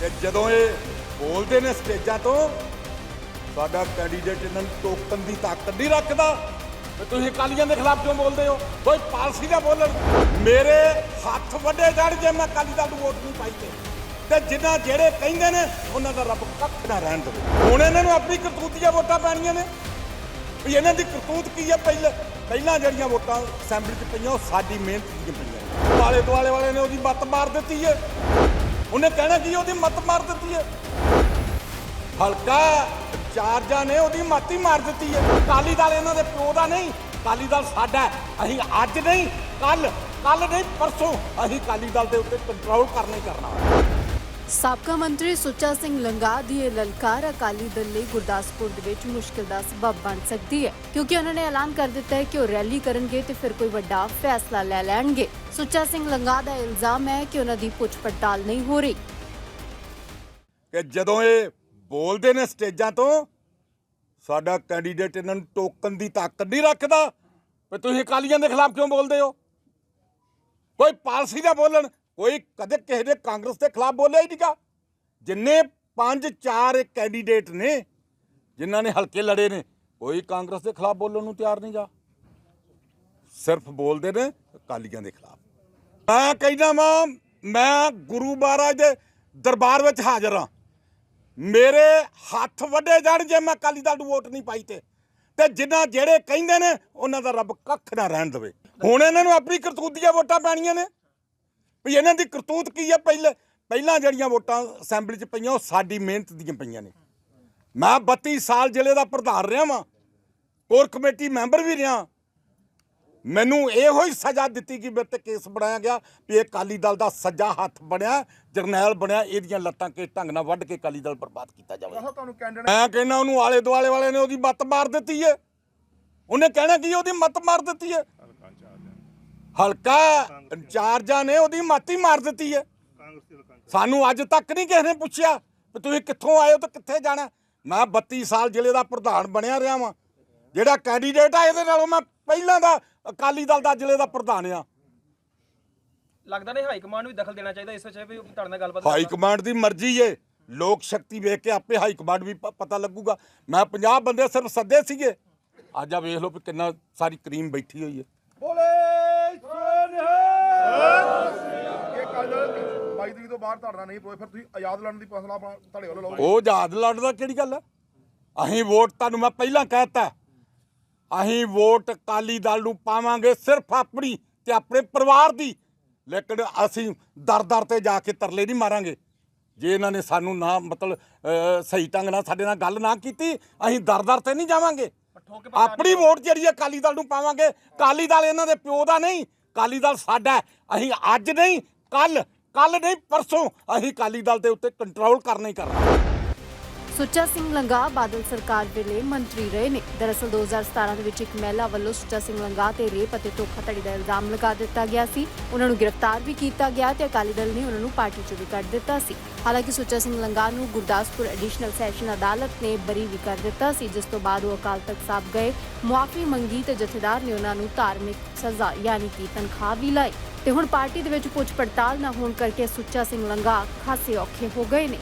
ਤੇ ਜਦੋਂ ਇਹ ਬੋਲਦੇ ਨੇ ਸਟੇਜਾਂ ਤੋਂ, ਸਾਡਾ ਕੈਂਡੀਡੇਟ ਇਹਨਾਂ ਨੂੰ ਟੋਕਣ ਦੀ ਤਾਕਤ ਨਹੀਂ ਰੱਖਦਾ। ਤੇ ਤੁਸੀਂ ਅਕਾਲੀਆਂ ਦੇ ਖਿਲਾਫ ਕਿਉਂ ਬੋਲਦੇ ਹੋ? ਕੋਈ ਪਾਲਸੀ ਦਾ ਬੋਲਣ। ਮੇਰੇ ਹੱਥ ਵੱਡੇ ਜੜ ਜੇ ਮੈਂ ਅਕਾਲੀ ਦਲ ਨੂੰ ਵੋਟ ਨਹੀਂ ਪਾਈ ਤੇ। ਤੇ ਜਿੱਦਾਂ ਜਿਹੜੇ ਕਹਿੰਦੇ ਨੇ, ਉਹਨਾਂ ਦਾ ਰੱਬ ਕੱਖ ਨਾ ਰਹਿਣ ਦੇਵੇ। ਹੁਣ ਇਹਨਾਂ ਨੂੰ ਆਪਣੀ ਕਰਤੂਤੀਆਂ ਵੋਟਾਂ ਪੈਣੀਆਂ ਨੇ। ਵੀ ਇਹਨਾਂ ਦੀ ਕਰਤੂਤ ਕੀ ਹੈ ਪਹਿਲੇ, ਪਹਿਲਾਂ ਜਿਹੜੀਆਂ ਵੋਟਾਂ ਅਸੈਂਬਲੀ 'ਚ ਪਈਆਂ, ਉਹ ਸਾਡੀ ਮਿਹਨਤ ਦੀਆਂ ਪਈਆਂ ਨੇ। ਆਲੇ ਦੁਆਲੇ ਵਾਲੇ ਨੇ ਉਹਦੀ ਮੱਤ ਮਾਰ ਦਿੱਤੀ ਹੈ ਉਹਨੇ ਕਹਿਣਾ ਕੀ ਉਹਦੀ ਮੱਤ ਮਾਰ ਦਿੱਤੀ ਹੈ ਹਲਕਾ, ਚਾਰਜਾਂ ਨੇ ਉਹਦੀ ਮੱਤ ਹੀ ਮਾਰ ਦਿੱਤੀ ਹੈ ਕਾਲੀ ਦਲ ਇਹਨਾਂ ਦੇ ਪਿਓ ਦਾ ਨਹੀਂ ਕਾਲੀ ਦਲ ਸਾਡਾ ਹੈ। ਅਸੀਂ ਅੱਜ ਨਹੀਂ ਕੱਲ ਕੱਲ ਨਹੀਂ, ਪਰਸੋਂ ਅਸੀਂ ਕਾਲੀ ਦਲ ਦੇ ਉੱਤੇ ਕੰਟਰੋਲ ਕਰਨਾ ਹੀ ਕਰਨਾ। ਸਾਬਕਾ ਮੰਤਰੀ ਸੁੱਚਾ ਸਿੰਘ ਲੰਗਾ ਦੀ ਇਹ ਲਲਕਾਰ ਅਕਾਲੀ ਦਲ ਲਈ ਗੁਰਦਾਸਪੁਰ ਦੇ ਵਿੱਚ ਮੁਸ਼ਕਲ ਦਾ ਸਬਬ ਬਣ ਸਕਦੀ ਹੈ, ਕਿਉਂਕਿ ਉਹਨਾਂ ਨੇ ਐਲਾਨ ਕਰ ਦਿੱਤਾ ਹੈ ਕਿ ਉਹ ਰੈਲੀ ਕਰਨਗੇ ਤੇ ਫਿਰ ਕੋਈ ਵੱਡਾ ਫੈਸਲਾ ਲੈ ਲੈਣਗੇ। ਸੁੱਚਾ ਸਿੰਘ ਲੰਗਾ ਦਾ ਇਲਜ਼ਾਮ ਹੈ ਕਿ ਉਹਨਾਂ ਦੀ ਪੁੱਛ ਪੜਤਾਲ ਨਹੀਂ ਹੋ ਰਹੀ। ਕਿ ਜਦੋਂ ਇਹ ਬੋਲਦੇ ਨੇ ਸਟੇਜਾਂ ਤੋਂ, ਸਾਡਾ ਕੈਂਡੀਡੇਟ ਇਹਨਾਂ ਨੂੰ ਟੋਕਨ ਦੀ ਤਾਕਤ ਨਹੀਂ ਰੱਖਦਾ। ਵੀ ਤੁਸੀਂ ਅਕਾਲੀਆਂ ਦੇ ਖਿਲਾਫ ਕਿਉਂ ਬੋਲਦੇ ਹੋ? ਕੋਈ ਪਾਲਸੀ ਦਾ ਬੋਲਣ। ਕੋਈ ਕਦੇ ਕਿਸੇ ਨੇ ਕਾਂਗਰਸ ਦੇ ਖਿਲਾਫ ਬੋਲਿਆ ਹੀ ਨਹੀਂਗਾ ਜਿੰਨੇ ਪੰਜ ਚਾਰ ਕੈਂਡੀਡੇਟ ਨੇ, ਜਿਨ੍ਹਾਂ ਨੇ ਹਲਕੇ ਲੜੇ ਨੇ, ਕੋਈ ਕਾਂਗਰਸ ਦੇ ਖਿਲਾਫ ਬੋਲਣ ਨੂੰ ਤਿਆਰ ਨਹੀਂਗਾ ਸਿਰਫ ਬੋਲਦੇ ਨੇ ਅਕਾਲੀਆਂ ਦੇ ਖਿਲਾਫ। ਮੈਂ ਕਹਿੰਦਾ ਵਾਂ, ਮੈਂ ਗੁਰੂ ਮਹਾਰਾਜ ਦੇ ਦਰਬਾਰ ਵਿੱਚ ਹਾਜ਼ਰ ਹਾਂ। ਮੇਰੇ ਹੱਥ ਵੱਡੇ ਜਾਣ ਜੇ ਮੈਂ ਅਕਾਲੀ ਦਲ ਨੂੰ ਵੋਟ ਨਹੀਂ ਪਾਈ ਤੇ। ਤੇ ਜਿਨ੍ਹਾਂ ਜਿਹੜੇ ਕਹਿੰਦੇ ਨੇ, ਉਹਨਾਂ ਦਾ ਰੱਬ ਕੱਖ ਨਾ ਰਹਿਣ ਦੇਵੇ। ਹੁਣ ਇਹਨਾਂ ਨੂੰ ਆਪਣੀ ਕਰਤੂਤ ਦੀਆਂ ਵੋਟਾਂ ਪੈਣੀਆਂ ਨੇ। ਵੀ ਇਹਨਾਂ ਦੀ ਕਰਤੂਤ ਕੀ ਹੈ ਪਹਿਲੇ ਪਹਿਲਾਂ ਜਿਹੜੀਆਂ ਵੋਟਾਂ ਅਸੈਂਬਲੀ 'ਚ ਪਈਆਂ ਉਹ ਸਾਡੀ ਮਿਹਨਤ ਦੀਆਂ ਪਈਆਂ ਨੇ। ਮੈਂ 32 ਸਾਲ ਜ਼ਿਲ੍ਹੇ ਦਾ ਪ੍ਰਧਾਨ ਰਿਹਾ ਵਾਂ ਕੋਰ ਕਮੇਟੀ ਮੈਂਬਰ ਵੀ ਰਿਹਾ। ਮੈਨੂੰ ਇਹੋ ਹੀ ਸਜ਼ਾ ਦਿੱਤੀ ਕਿ ਮੇਰੇ ਤੇ ਕੇਸ ਬਣਾਇਆ ਗਿਆ ਵੀ ਇਹ ਅਕਾਲੀ ਦਲ ਦਾ ਸੱਜਾ ਹੱਥ ਬਣਿਆ ਜਰਨੈਲ ਬਣਿਆ ਇਹਦੀਆਂ ਲੱਤਾਂ ਕੇ ਢੰਗ ਨਾਲ ਵੱਢ ਕੇ ਅਕਾਲੀ ਦਲ ਬਰਬਾਦ ਕੀਤਾ ਜਾਵੇ। ਮੈਂ ਕਹਿੰਦਾ ਉਹਨੂੰ ਆਲੇ ਦੁਆਲੇ ਵਾਲੇ ਨੇ ਉਹਦੀ ਮੱਤ ਮਾਰ ਦਿੱਤੀ ਹੈ ਉਹਨੇ ਕਹਿਣਾ ਕੀ ਉਹਦੀ ਮੱਤ ਮਾਰ ਦਿੱਤੀ ਹੈ ਹਲਕਾ ਇੰਚਾਰਜਾਂ ਨੇ ਉਹਦੀ ਮਾਤੀ ਮਾਰ ਦਿੱਤੀ ਹੈ। ਸਾਨੂੰ ਅੱਜ ਤੱਕ ਨਹੀਂ ਕਿਸੇ ਨੇ ਪੁੱਛਿਆ ਵੀ ਤੁਸੀਂ ਕਿੱਥੋਂ ਆਏ ਹੋ ਤੇ ਕਿੱਥੇ ਜਾਣਾ। ਮੈਂ 32 ਸਾਲ ਜ਼ਿਲ੍ਹੇ ਦਾ ਪ੍ਰਧਾਨ ਬਣਿਆ ਰਿਹਾ ਵਾਂ। ਜਿਹੜਾ ਕੈਂਡੀਡੇਟ ਆ ਇਹਦੇ ਨਾਲੋਂ ਮੈਂ ਪਹਿਲਾਂ ਦਾ ਅਕਾਲੀ ਦਲ ਦਾ ਜ਼ਿਲ੍ਹੇ ਦਾ ਪ੍ਰਧਾਨ ਆ। ਲੱਗਦਾ ਨਹੀਂ ਹਾਈ ਕਮਾਂਡ ਨੂੰ ਵੀ ਦਖਲ ਦੇਣਾ ਚਾਹੀਦਾ ਇਸ ਵਿੱਚ ਵੀ ਤੁਹਾਡੇ ਨਾਲ ਗੱਲਬਾਤ ਹਾਈ ਕਮਾਂਡ ਦੀ ਮਰਜ਼ੀ ਏ। ਲੋਕ ਸ਼ਕਤੀ ਵੇਖ ਕੇ ਆਪੇ ਹਾਈ ਕਮਾਂਡ ਵੀ ਪਤਾ ਲੱਗੂਗਾ। ਮੈਂ 50 ਬੰਦੇ ਸਿਰਫ ਸੱਦੇ ਸੀਗੇ। ਅੱਜ ਆ ਵੇਖ ਲਓ ਵੀ ਕਿੰਨਾ ਸਾਰੀ ਕਰੀਮ ਬੈਠੀ ਹੋਈ ਇਹ ਕੱਲ 22 ਤਰੀਕ ਤੋਂ ਬਾਅਦ ਤੁਹਾਡਾ ਨਹੀਂ ਪੋਏ ਫਿਰ ਤੁਸੀਂ ਆਜ਼ਾਦ ਲੜਨ ਦੀ ਫੈਸਲਾ ਤੁਹਾਡੇ ਵੱਲੋਂ ਲਓਗੇ ਉਹ ਆਜ਼ਾਦ ਲੜਦਾ ਕਿਹੜੀ ਗੱਲ ਹੈ ਅਸੀਂ ਵੋਟ ਤੁਹਾਨੂੰ ਮੈਂ ਪਹਿਲਾਂ ਕਹਿਤਾ। ਅਸੀਂ ਵੋਟ ਅਕਾਲੀ ਦਲ ਨੂੰ ਪਾਵਾਂਗੇ ਸਿਰਫ ਆਪਣੀ ਤੇ ਆਪਣੇ ਪਰਿਵਾਰ ਦੀ। ਲੇਕਿਨ ਅਸੀਂ ਦਰ ਦਰ ਤੇ ਜਾ ਕੇ ਤਰਲੇ ਨਹੀਂ ਮਾਰਾਂਗੇ। ਜੇ ਇਹਨਾਂ ਨੇ ਸਾਨੂੰ ਨਾ ਮਤਲਬ ਸਹੀ ਢੰਗ ਨਾਲ ਸਾਡੇ ਨਾਲ ਗੱਲ ਨਾ ਕੀਤੀ ਅਸੀਂ ਦਰ ਦਰ ਤੇ ਨਹੀਂ ਜਾਵਾਂਗੇ। ਆਪਣੀ ਵੋਟ ਜਿਹੜੀ ਹੈ ਅਕਾਲੀ ਦਲ ਨੂੰ ਪਾਵਾਂਗੇ। ਅਕਾਲੀ ਦਲ ਇਹਨਾਂ ਦੇ ਪਿਓ ਦਾ ਨਹੀਂ ਅਕਾਲੀ ਦਲ ਸਾਡਾ। ਅਸੀਂ ਅੱਜ ਨਹੀਂ ਕੱਲ ਕੱਲ ਨਹੀਂ, ਪਰਸੋਂ। ਅਸੀਂ ਅਕਾਲੀ ਦਲ ਦੇ ਉੱਤੇ ਕੰਟਰੋਲ ਕਰਨਾ ਹੀ ਕਰਨਾ। ਸੁੱਚਾ ਸਿੰਘ ਲੰਗਾ ਬਾਦਲ ਸਰਕਾਰ ਵੇਲੇ ਮੰਤਰੀ ਰਹੇ ਨੇ। ਦਰਅਸਲ 2017 ਦੇ ਵਿੱਚ ਇੱਕ ਮਹਿਲਾ ਵੱਲੋਂ ਸੁੱਚਾ ਸਿੰਘ ਲੰਗਾ ਤੇ ਰੇਪ ਅਤੇ ਧੋਖਾਧੜੀ ਦਾ ਇਲਜ਼ਾਮ ਲਗਾ ਦਿੱਤਾ ਗਿਆ ਸੀ। ਉਹਨਾਂ ਨੂੰ ਗ੍ਰਿਫਤਾਰ ਵੀ ਕੀਤਾ ਗਿਆ ਤੇ ਅਕਾਲੀ ਦਲ ਨੇ ਉਹਨਾਂ ਨੂੰ ਪਾਰਟੀ ਚੋਂ ਵੀ ਕੱਢ ਦਿੱਤਾ ਸੀ। ਹਾਲਾਂਕਿ ਸੁੱਚਾ ਸਿੰਘ ਲੰਗਾ ਨੂੰ ਗੁਰਦਾਸਪੁਰ ਐਡੀਸ਼ਨਲ ਸੈਸ਼ਨ ਅਦਾਲਤ ਨੇ ਬਰੀ ਵੀ ਕਰ ਦਿੱਤਾ ਸੀ, ਜਿਸ ਤੋਂ ਬਾਅਦ ਉਹ ਅਕਾਲ ਤਖਤ ਸਾਹਿਬ ਗਏ। ਮੁਆਫੀ ਮੰਗੀ ਤੇ ਜਥੇਦਾਰ ਨੇ ਉਹਨਾਂ ਨੂੰ ਧਾਰਮਿਕ ਸਜ਼ਾ, ਯਾਨੀ ਕਿ ਤਨਖਾਹ ਵੀ ਲਾਈ। ਤੇ ਹੁਣ ਪਾਰਟੀ ਦੇ ਵਿੱਚ ਪੁੱਛ ਪੜਤਾਲ ਨਾ ਹੋਣ ਕਰਕੇ ਸੁੱਚਾ ਸਿੰਘ ਲੰਗਾ ਖਾਸੇ ਔਖੇ ਹੋ ਗਏ ਨੇ।